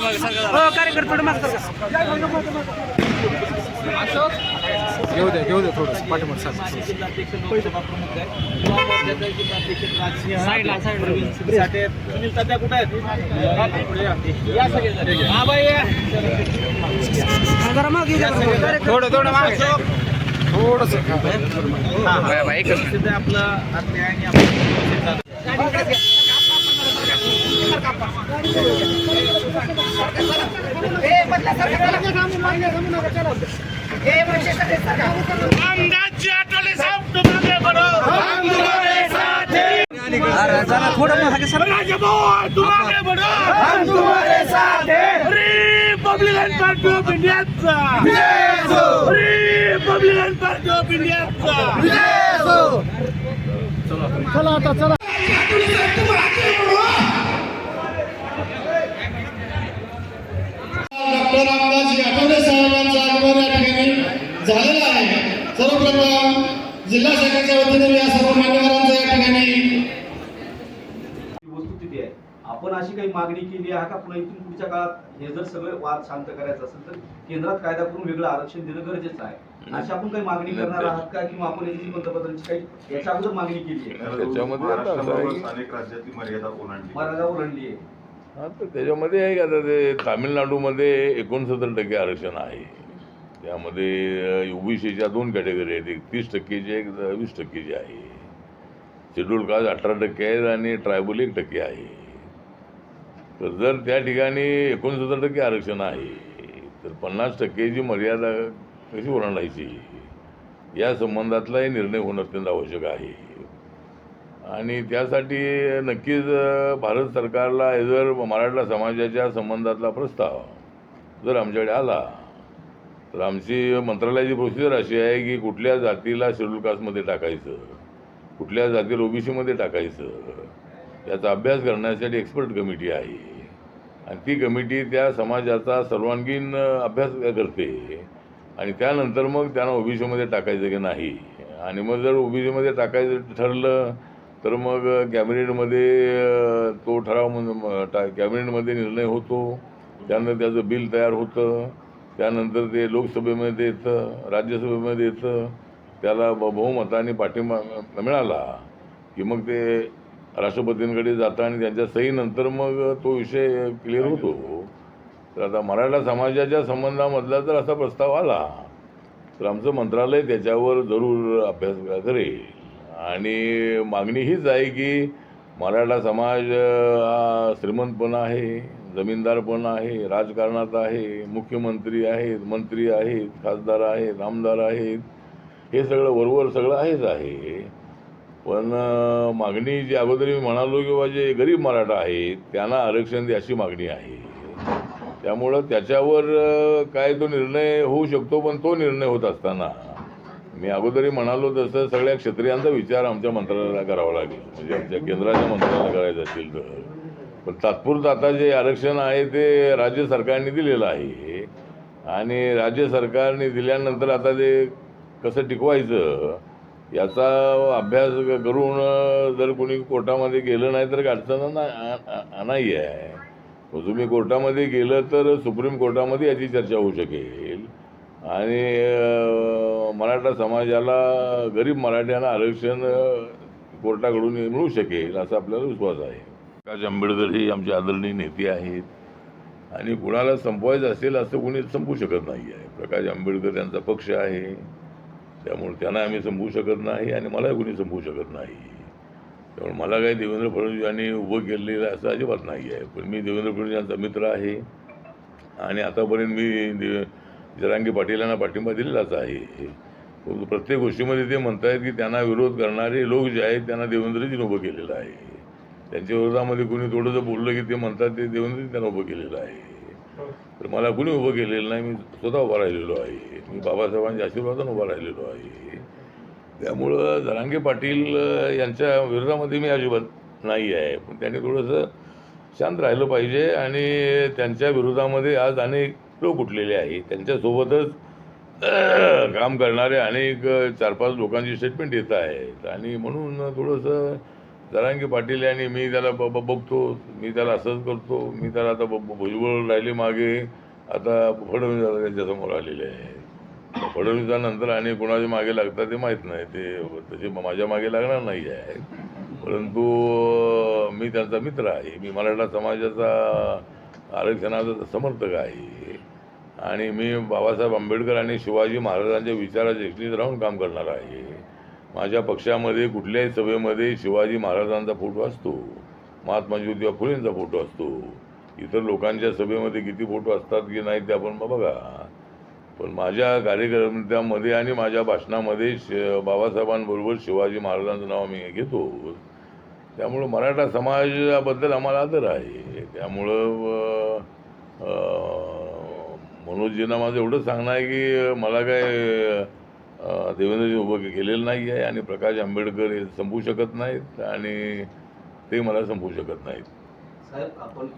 माघार थोडं माघार घेऊ द्या घेऊ द्या थोडं पाठीमाग हा मागे. थोडं थोडं मागे थोडस हा, हा. आपलं आत्मीय आणि आपलं जरा थोडं मागे सर रिपब्लिकन पार्टी ऑफ इंडियाचा रिपब्लिकन पार्टी ऑफ इंडियाचा आपण अशी काही मागणी केली आहे का? पुन्हा इथून पुढच्या काळात हे जर सगळे वाद शांत करायचं असेल तर केंद्रात कायदा करून वेगळं आरक्षण देणं गरजेचं आहे. अशी आपण काही मागणी करणार आहात का? किंवा आपण याची पंतप्रधानांची काही याच्या अगोदर मागणी केली आहे? त्याच्यामध्ये आता असं आहे महाराष्ट्राबरोबर की- स्थानिक राज्यातली मर्यादा ओलांडली. मर्यादा ओलांडली आहे. हा तर त्याच्यामध्ये आहे का? आता ते तामिळनाडूमध्ये एकोणसत्तर टक्के आरक्षण आहे. त्यामध्ये ओबीसीच्या दोन कॅटेगरी आहेत. एक तीस टक्केची एक वीस टक्केची आहे. शेड्यूल कास्ट अठरा टक्के आहेत आणि ट्रायबल एक टक्के आहे. तर जर त्या ठिकाणी एकोणसत्तर टक्के आरक्षण आहे तर पन्नास टक्केची मर्यादा कशी ओलांडायची? या संबंधातलाही निर्णय होणं अत्यंत आवश्यक आहे. आणि त्यासाठी नक्कीच भारत सरकारला जर मराठा समाजाच्या संबंधातला प्रस्ताव जर आमच्याकडे आला तर आमची मंत्रालयाची प्रोसिजर अशी आहे की कुठल्या जातीला शेड्यूल कास्टमध्ये टाकायचं कुठल्या जातीला ओबीसीमध्ये टाकायचं याचा अभ्यास करण्यासाठी एक्सपर्ट कमिटी आहे. आणि ती कमिटी त्या समाजाचा सर्वांगीण अभ्यास करते. आणि त्यानंतर मग त्यांना ओबीसीमध्ये टाकायचं की नाही. आणि मग जर ओबीसीमध्ये टाकायचं ठरलं तर मग कॅबिनेटमध्ये तो ठराव म्हणजे टा कॅबिनेटमध्ये निर्णय होतो. त्यानंतर त्याचं बिल तयार होतं. त्यानंतर ते लोकसभेमध्ये येतं राज्यसभेमध्ये येतं. त्याला ब- बहुमताने पाठिंबा मिळाला. की मग ते राष्ट्रपतींकडे जातं आणि त्यांच्या सहीनंतर मग तो विषय क्लिअर होतो. तर आता मराठा समाजाच्या संबंधामधला जर असा प्रस्ताव आला तर आमचं मंत्रालय त्याच्यावर जरूर अभ्यास करेल. आणि मागणी हीच आहे की मराठा समाज हा श्रीमंत पण आहे जमीनदार पण आहे राजकारणात आहे मुख्यमंत्री आहेत मंत्री आहेत खासदार आहेत आमदार आहेत हे सगळं वरवर सगळं आहेच आहे. पण मागणी जी अगोदर मी म्हणालो किंवा जे गरीब मराठा आहेत त्यांना आरक्षण द्या अशी मागणी आहे. त्यामुळं त्याच्यावर काय तो निर्णय होऊ शकतो पण तो निर्णय होत असताना मी अगोदरही म्हणालो तसं सगळ्या क्षत्रियांचा विचार आमच्या मंत्रालयाला करावा लागेल. म्हणजे आमच्या केंद्राच्या मंत्रालयाला करायचं असेल तर. पण तात्पुरतं आता जे आरक्षण आहे ते राज्य सरकारने दिलेलं आहे. आणि राज्य सरकारने दिल्यानंतर आता ते कसं टिकवायचं याचा अभ्यास करून जर कोणी कोर्टामध्ये गेलं नाही तर अडचण आ- नाही आहे. तुम्ही कोर्टामध्ये गेलं तर सुप्रीम कोर्टामध्ये याची चर्चा होऊ शकेल. आणि मराठा समाजाला गरीब मराठ्यांना आरक्षण कोर्टाकडून मिळू शकेल असा आपल्याला विश्वास आहे. प्रकाश आंबेडकर ही आमचे आदरणीय नेते आहेत. आणि कुणाला संपवायचं असेल असं कोणी संपू शकत नाही आहे. प्रकाश आंबेडकर यांचा पक्ष आहे. त्यामुळे त्यांना आम्ही संपवू शकत नाही आणि मलाही कोणी संपवू शकत नाही. त्यामुळे मला काही देवेंद्र फडणवीस यांनी उभं केलेलं असं अजिबात नाही आहे. पण मी देवेंद्र फडणवीस यांचा मित्र आहे. आणि आतापर्यंत मी देव जरांगी पाटील यांना पाठिंबा दिलेलाच आहे. परंतु प्रत्येक गोष्टीमध्ये ते म्हणत आहेत की त्यांना विरोध करणारे लोक जे आहेत त्यांना देवेंद्रजीने उभं केलेलं आहे. त्यांच्या विरोधामध्ये कोणी थोडंसं बोललं की ते म्हणतात ते देवेंद्रजी त्यांना उभं केलेलं आहे. तर मला कुणी उभं केलेलं नाही मी स्वतः उभा राहिलेलो आहे. मी बाबासाहेबांच्या आशीर्वादानं उभा राहिलेलो आहे. त्यामुळं जरांगे पाटील यांच्या विरोधामध्ये मी अजिबात नाही आहे. पण त्यांनी थोडंसं शांत राहिलं पाहिजे आणि त्यांच्या विरोधामध्ये आज अनेक लोक उठलेले आहेत. त्यांच्यासोबतच काम करणारे अनेक चार पाच लोकांची स्टेटमेंट येत आहेत. आणि म्हणून थोडंसं जरांगी पाटील यांनी मी त्याला ब ब- बघतो मी त्याला असंच करतो मी त्याला आता ब- भुजबळ राहिले मागे आता फडणवीस त्यांच्यासमोर आलेले आहे. फडणवीसानंतर आणि कोणाच्या मागे लागतात ते माहीत नाही ते तसे माझ्या मागे लागणार नाही आहे. परंतु मी त्यांचा मित्र आहे मी मराठा समाजाचा आरक्षणाचा समर्थक आहे. आणि मी बाबासाहेब आंबेडकर आणि शिवाजी महाराजांच्या विचाराच्या एकटीत राहून काम करणार आहे. माझ्या पक्षामध्ये कुठल्याही सभेमध्ये शिवाजी महाराजांचा फोटो असतो महात्मा ज्योतिबा फुलेंचा फोटो असतो. इतर लोकांच्या सभेमध्ये किती फोटो असतात की नाही ते आपण बघा. पण माझ्या कार्यक्रमामध्ये आणि माझ्या भाषणामध्ये श बाबासाहेबांबरोबर शिवाजी महाराजांचं नाव मी घेतो. त्यामुळं मराठा समाजाबद्दल आम्हाला आदर आहे. त्यामुळं मनोजजींना माझं एवढंच सांगणं आहे की मला काय देवेंद्रजी उभं केलेलं नाही आहे आणि प्रकाश आंबेडकर हे संपू शकत नाहीत आणि ते मला संपू शकत नाहीत. साहेब आपण